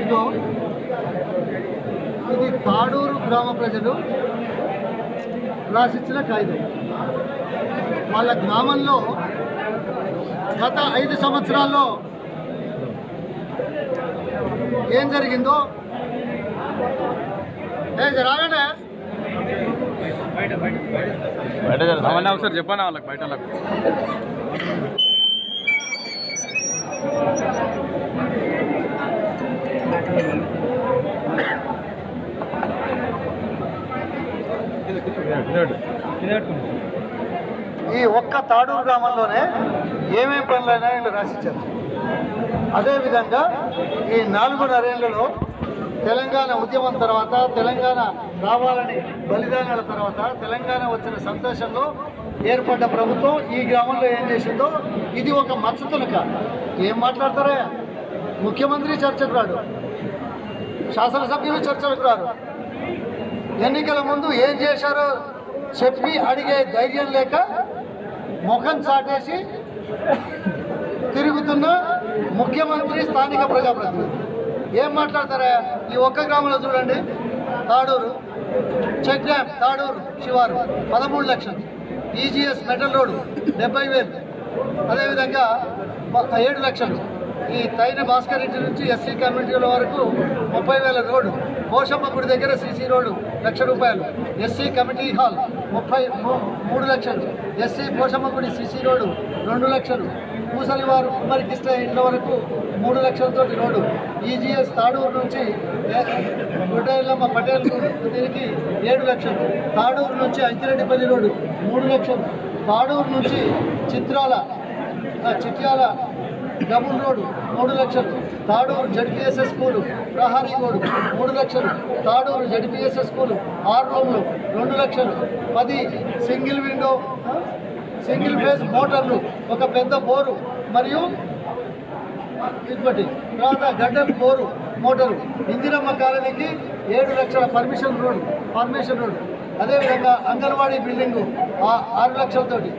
ఇదో ఇది తాడూరు గ్రామ ప్రజలు రాసిచ్చిన కాగితం. వాళ్ళ గ్రామంలో గత ఐదు సంవత్సరాల్లో ఏం జరిగిందో? బయట అవన్నీ ఒకసారి చెప్పండి వాళ్ళకి బయట వాళ్ళకి? ఈ ఒక్క తాడూరు గ్రామంలోనే ఏమేం పనులైనా వీళ్ళు రాసిచ్చారు? అదేవిధంగా ఈ నాలుగున్నరేళ్ళలో తెలంగాణ ఉద్యమం తర్వాత తెలంగాణ రావాలని బలిదానాల తర్వాత తెలంగాణ వచ్చిన సంతోషంలో ఏర్పడ్డ ప్రభుత్వం ఈ గ్రామంలో ఏం చేసిందో ఇది ఒక మచ్చతునక ఏం మాట్లాడతారా? ముఖ్యమంత్రి చర్చకు రాడు. శాసనసభ్యులు చర్చలకు రారు. ఎన్నికల ముందు ఏం చేశారో చెప్పి అడిగే ధైర్యం లేక ముఖం చాటేసి తిరుగుతున్న ముఖ్యమంత్రి స్థానిక ప్రజాప్రతినిధి ఏం మాట్లాడతారా? ఈ ఒక్క గ్రామంలో చూడండి. తాడూరు చెక్ డ్యామ్ తాడూరు శివారు పదమూడు లక్షలు. ఈజీఎస్ మెటల్ రోడ్ డెబ్బై వేలు. అదేవిధంగా ఏడు లక్షలు. ఈ తైన భాస్కర్ ఇంటి నుంచి ఎస్సీ కమ్యూనిటీల వరకు ముప్పై వేల రోడ్డు. పోషమ్మ గుడి దగ్గర సీసీ రోడ్డు లక్ష రూపాయలు. SC committee hall. ముప్పై మూ- మూడు లక్షలు. ఎస్సీ పోషమ్మగుడి గుడి రోడ్డు రెండు లక్షలు. పూసలివారు కుమ్మరికిష్ట ఇండ్ల వరకు మూడు లక్షలతో రోడ్డు. ఈజీఎస్ తాడూరు నుంచి గుడ్డెల్లమ్మ పటేల్ దీనికి ఏడు లక్షలు. తాడూరు నుంచి అంకిరెడ్డిపల్లి రోడ్డు మూడు లక్షలు. తాడూరు నుంచి చిత్రాల చిట్యాల డబుల్ రోడ్డు మూడు లక్షలు. తాడూరు జడ్పిఎస్ఎస్ స్కూలు ప్రహారీ గోడు మూడు లక్షలు. తాడూరు జడ్పిఎస్ఎస్ స్కూలు ఆరు రూమ్లు రెండు లక్షలు. పది సింగిల్ విండో సింగిల్ ఫేజ్ మోటార్లు ఒక పెద్ద బోరు మరియు ఇటువంటి తర్వాత గడ్డం బోరు మోటారు. ఇందిరమ్మ కాలనీకి ఏడు లక్షల పర్మిషన్ రోడ్ పర్మిషన్ రోడ్ అదేవిధంగా అంగన్వాడీ బిల్డింగు ఆ- ఆరు లక్షలతోటి.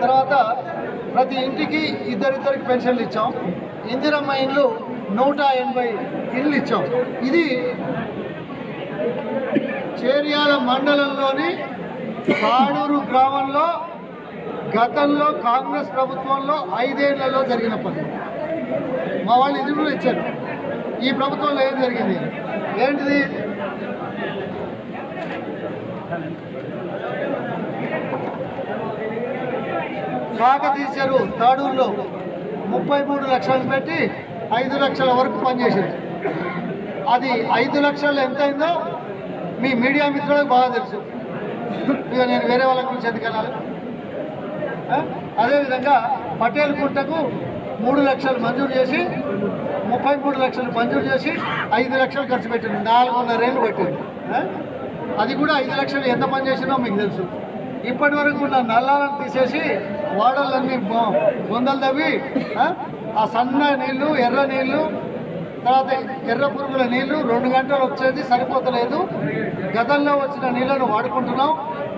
తర్వాత ప్రతి ఇంటికి ఇద్దరిద్దరికి పెన్షన్లు ఇచ్చాం. ఇందిరమ్మ ఇండ్లు నూట ఎనభై ఇండ్లు ఇచ్చాం. ఇది చేర్యాల మండలంలోని పాడూరు గ్రామంలో గతంలో కాంగ్రెస్ ప్రభుత్వంలో ఐదేళ్ళలో జరిగిన పని. మా వాళ్ళు ఇది కూడా ఇచ్చారు. ఈ ప్రభుత్వంలో ఏం జరిగింది? ఏంటిది? కాకతీశారు తాడూరులో. ముప్పై మూడు లక్షలు పెట్టి ఐదు లక్షల వరకు పనిచేసింది. అది ఐదు లక్షలు ఎంత అయిందో మీ మీడియా మిత్రులకు బాగా తెలుసు. ఇక నేను వేరే వాళ్ళ గురించి ఎందుకనాలి అదేవిధంగా పటేల్ కుంటకు మూడు లక్షలు మంజూరు చేసి ముప్పై మూడు లక్షలు మంజూరు చేసి ఐదు లక్షలు ఖర్చు పెట్టింది. నాలుగున్నరేళ్ళు పట్టింది. అది కూడా ఐదు లక్షలు ఎంత పని చేసినో మీకు తెలుసు. ఇప్పటి వరకు ఉన్న నల్లాలను తీసేసి వాడలన్నీ గొందలు బొందలు తవ్వి ఆ? సన్న నీళ్ళు ఎర్ర నీళ్ళు తర్వాత ఎర్ర పురుగుల నీళ్ళు రెండు గంటలు వచ్చేది సరిపోతలేదు. గతంలో వచ్చిన నీళ్ళను వాడుకుంటున్నాం.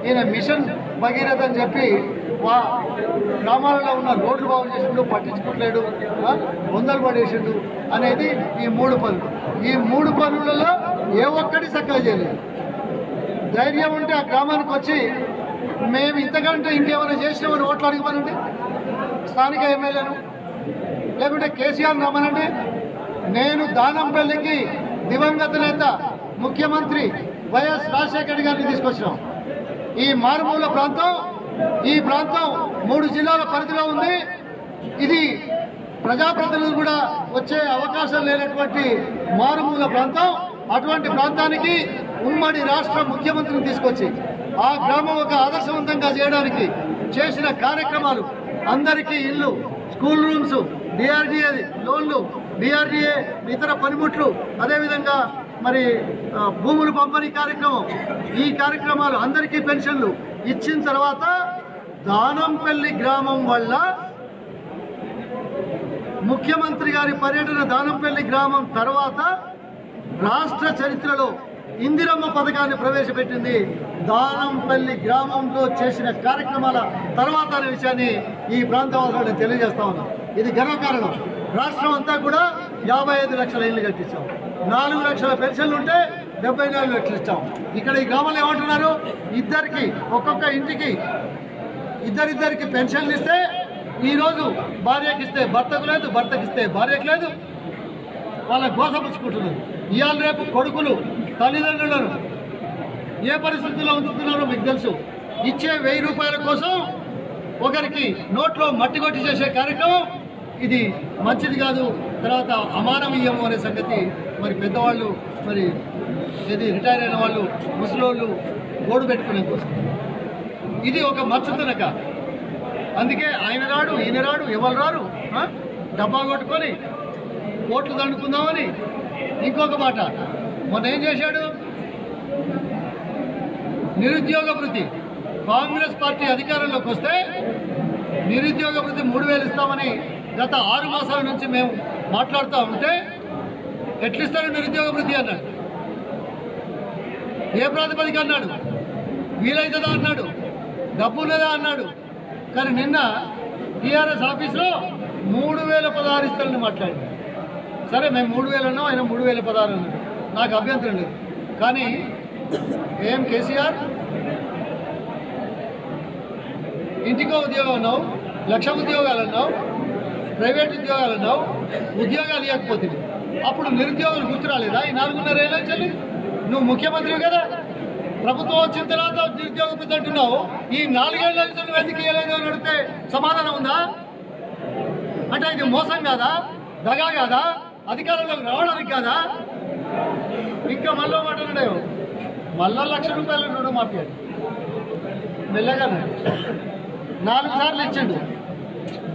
ఈయన మిషన్ భగీరథ అని చెప్పి వా గ్రామాలలో ఉన్న రోడ్లు బాగు చేసిండు పట్టించుకోవట్లేడు గొందలు పడేసిండు అనేది ఈ మూడు పనులు. ఈ మూడు పనులలో ఏ ఒక్కటి సక్కగా చేయలేదు. ధైర్యం ఉంటే ఆ గ్రామానికి వచ్చి మేము ఇంతకంటే ఇంకేమైనా చేసినామని ఓట్లు అడగమనండి స్థానిక ఎమ్మెల్యేను లేకుంటే కేసీఆర్ రమ్మనండి నేను దానంపల్లికి దివంగత నేత ముఖ్యమంత్రి వైఎస్ రాజశేఖర్ గారిని తీసుకొచ్చినాం. ఈ మారుమూల ప్రాంతం ఈ ప్రాంతం మూడు జిల్లాల పరిధిలో ఉంది. ఇది ప్రజాప్రతినిధులు కూడా వచ్చే అవకాశం లేనటువంటి మారుమూల ప్రాంతం. అటువంటి ప్రాంతానికి ఉమ్మడి రాష్ట్ర ముఖ్యమంత్రిని తీసుకొచ్చి ఆ గ్రామం ఒక ఆదర్శవంతంగా చేయడానికి చేసిన కార్యక్రమాలు. అందరికీ ఇల్లు స్కూల్ రూమ్స్ డిఆర్డిఏ లోన్లు డిఆర్డిఏ ఇతర పనిముట్లు అదేవిధంగా మరి భూములు పంపిణీ కార్యక్రమం. ఈ కార్యక్రమాలు అందరికీ పెన్షన్లు. ఇచ్చిన తర్వాత దానంపల్లి గ్రామం వల్ల ముఖ్యమంత్రి గారి పర్యటన దానంపల్లి గ్రామం తర్వాత రాష్ట్ర చరిత్రలో ఇందిరమ్మ పథకాన్ని ప్రవేశపెట్టింది దానంపల్లి గ్రామంలో చేసిన కార్యక్రమాల తర్వాత అనే విషయాన్ని ఈ ప్రాంతవాసులు తెలియజేస్తా ఉన్నాం. ఇది గర్వకారణం రాష్ట్రం అంతా కూడా యాభై ఐదు లక్షల ఇల్లు కట్టించాం. నాలుగు లక్షల పెన్షన్లు ఉంటే డెబ్బై నాలుగు లక్షలు ఇచ్చాం. ఇక్కడ ఈ గ్రామంలో ఏమంటున్నారు? ఇద్దరికి ఒక్కొక్క ఇంటికి ఇద్దరిద్దరికి పెన్షన్లు ఇస్తే ఈరోజు భార్యకి ఇస్తే భర్తకు లేదు భర్తకి ఇస్తే భార్యకు లేదు. వాళ్ళ గోసపుచ్చుకుంటున్నారు. ఇవాళ రేపు కొడుకులు తల్లిదండ్రులను ఏ పరిస్థితుల్లో ఉంచుతున్నారో మీకు తెలుసు. ఇచ్చే వెయ్యి రూపాయల కోసం ఒకరికి నోట్లో మట్టి కొట్టి చేసే కార్యక్రమం ఇది మంచిది కాదు తర్వాత అమానవీయము అనే సంగతి మరి పెద్దవాళ్ళు మరి ఇది రిటైర్ అయిన వాళ్ళు ముసలోళ్ళు గోడు పెట్టుకునే కోసం. ఇది ఒక మచ్చతునక. అందుకే ఆయన రాడు ఈయన రాడు ఎవరు రారు డబ్బా కొట్టుకొని ఓట్లు దండుకుందామని ఇంకొక మాట. మొన్న ఏం చేశాడు? నిరుద్యోగ వృత్తి కాంగ్రెస్ పార్టీ అధికారంలోకి వస్తే నిరుద్యోగ వృత్తి మూడు వేలు ఇస్తామని గత ఆరు మాసాల నుంచి మేము మాట్లాడుతూ ఉంటే ఎట్లిస్తారు నిరుద్యోగ వృత్తి అన్నాడు. ఏ ప్రాతిపదిక అన్నాడు? వీలైతుందా అన్నాడు. డబ్బు ఉన్నదా అన్నాడు. కానీ నిన్న టీఆర్ఎస్ ఆఫీస్లో మూడు వేల పదహారు ఇస్తారని మాట్లాడి సరే మేము మూడు వేలు అన్నాం ఆయన మూడు వేల పదహారు అన్నాడు. నాకు అభ్యంతరం లేదు. కానీ ఏం కేసీఆర్? ఇంటికో ఉద్యోగం అన్నావు లక్ష ఉద్యోగాలు అన్నావు ప్రైవేట్ ఉద్యోగాలు అన్నావు ఉద్యోగాలు ఇవ్వకపోతే అప్పుడు నిరుద్యోగులు గుర్తు రాలేదా? ఈ నాలుగున్నర ఏళ్ళ నుంచి నువ్వు ముఖ్యమంత్రి కదా. ప్రభుత్వం వచ్చిన తర్వాత నిరుద్యోగ వృత్తి అంటున్నావు. ఈ నాలుగేళ్ళ నుంచి నువ్వు ఎందుకు ఇవ్వలేదు అని అడిగితే సమాధానం ఉందా? అంటే ఇది మోసం కాదా? దగా కాదా? అధికారంలోకి రావడానికి కాదా? ఇంకా మళ్ళీ మాట్లాడాడు మళ్ళా లక్ష రూపాయలు రుణమాఫీ అండి మెల్లగా నాలుగు సార్లు ఇచ్చిండు.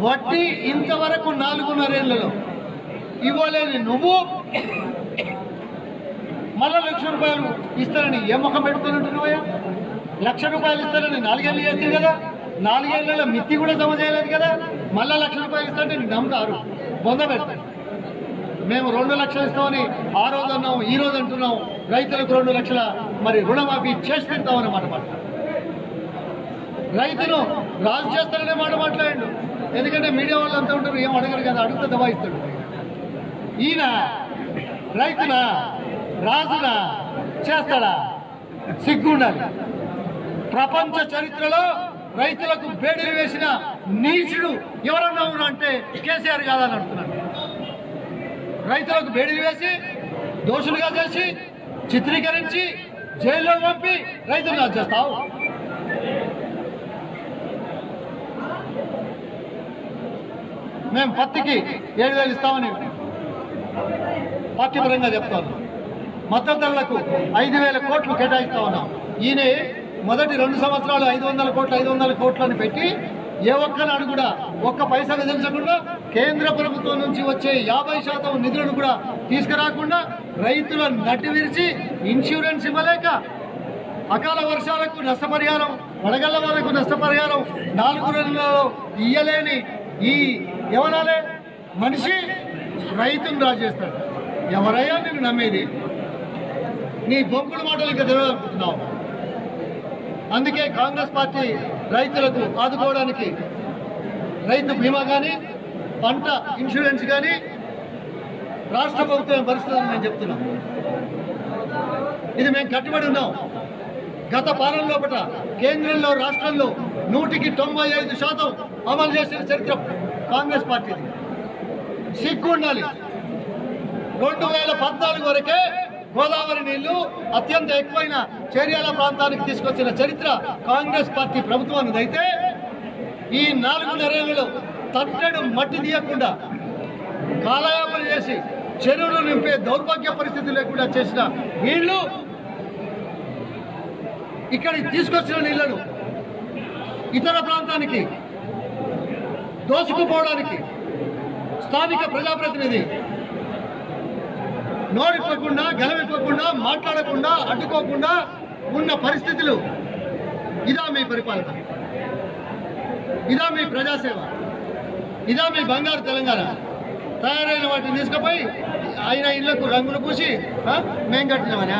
వడ్డీ ఇంతవరకు నాలుగున్నరేళ్ళలో ఇవ్వలేని నువ్వు. మళ్ళా లక్ష రూపాయలు ఇస్తారని ఏ ముఖం పెడుతున్నట్టున్నావయ్యా లక్ష రూపాయలు ఇస్తారని నాలుగేళ్ళు చేస్తుంది కదా? నాలుగేళ్ళలో మిత్తి కూడా జమ చేయలేదు కదా? మళ్ళా లక్ష రూపాయలు ఇస్తారంటే నీకు నమ్ముతారు బొంద పెడతాను మేము రెండు లక్షలు ఇస్తామని ఆ రోజు అన్నాం ఈ రోజు అంటున్నాం. రైతులకు రెండు లక్షల మరి రుణమాఫీ చేసి పెడతామని మాట రైతును రాజు చేస్తారనే మాట మాట్లాడండు. ఎందుకంటే మీడియా వాళ్ళు అంతా ఉంటారు ఏం అడగరు కదా అడిగితే దబాయిస్తాడు. ఈయన రైతునా రాజునా చేస్తాడా? సిగ్గుండాలి. ప్రపంచ చరిత్రలో రైతులకు బేడీలు వేసిన నీచుడు ఎవరన్నా ఉన్నా అంటే కేసీఆర్ కాదని అంటున్నాడు రైతులకు బేడీలు వేసి దోషులుగా చేసి చిత్రీకరించి జైల్లో పంపి రైతులు చేస్తావు. మేము పత్తికి ఏడు వేలు ఇస్తామని పార్టీ పరంగా చెప్తాను. మద్దతులకు ఐదు వేల కోట్లు కేటాయిస్తా ఉన్నాం. ఈయన మొదటి రెండు సంవత్సరాలు ఐదు వందల కోట్లు ఐదు వందల కోట్లని పెట్టి ఏ ఒక్కనాడు కూడా ఒక్క పైసా విధించకుండా కేంద్ర ప్రభుత్వం నుంచి వచ్చే యాభై శాతం నిధులను కూడా తీసుకురాకుండా రైతుల నటి విరిచి ఇన్సూరెన్స్ ఇవ్వలేక అకాల వర్షాలకు నష్టపరిహారం వడగళ్ళ వాళ్ళకు నష్టపరిహారం నాలుగు రోజులలో ఇయ్యలేని ఈ ఎవరాలే మనిషి రైతును రాజేస్తాడు. ఎవరయ్యా నేను నమ్మేది? నీ బొంకుడు మాటలు ఇంకా తెలియనుకుంటున్నావు అందుకే కాంగ్రెస్ పార్టీ రైతులకు ఆదుకోవడానికి రైతు బీమా కానీ పంట ఇన్సూరెన్స్ కానీ రాష్ట్ర ప్రభుత్వం భరిస్తుందని నేను చెప్తున్నాను ఇది మేము కట్టుబడి ఉన్నాం. గత పాలన లోపల కేంద్రంలో రాష్ట్రంలో నూటికి తొంభై ఐదు శాతం అమలు చేసిన చరిత్ర కాంగ్రెస్ పార్టీది. సిగ్గు ఉండాలి. రెండు వేల పద్నాలుగు వరకే గోదావరి నీళ్ళు అత్యంత ఎక్కువైన చర్యల ప్రాంతానికి తీసుకొచ్చిన చరిత్ర కాంగ్రెస్ పార్టీ ప్రభుత్వానికి అయితే ఈ నెలలలో తట్టడు మట్టి తీయకుండా కాలయాపన చేసి చెరువులు నింపే దౌర్భాగ్య పరిస్థితి లేకుండా చేసిన వీళ్ళు ఇక్కడికి తీసుకొచ్చిన నీళ్ళను ఇతర ప్రాంతానికి దోచుకుపోవడానికి స్థానిక ప్రజాప్రతినిధి నోడిపోకుండా గెలవిపోకుండా మాట్లాడకుండా అడ్డుకోకుండా ఉన్న పరిస్థితులు. ఇదా మీ పరిపాలన. ఇదా మీ ప్రజాసేవ. ఇదా మీ బంగారు తెలంగాణ. తయారైన వాటిని తీసుకుపోయి ఆయన ఇళ్ళకు రంగులు పూసి ఆ, మేం కట్టినామనా?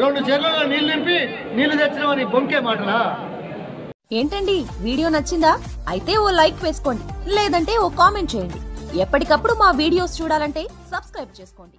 రెండు చెర్లలో నీళ్ళు నింపి నీళ్ళు తెచ్చినామని బొంకే మాటలా? ఏంటండి వీడియో నచ్చిందా? అయితే ఓ లైక్ వేసుకోండి లేదంటే ఓ కామెంట్ చేయండి. ఎప్పటికప్పుడు మా వీడియోస్ చూడాలంటే సబ్స్క్రైబ్ చేసుకోండి.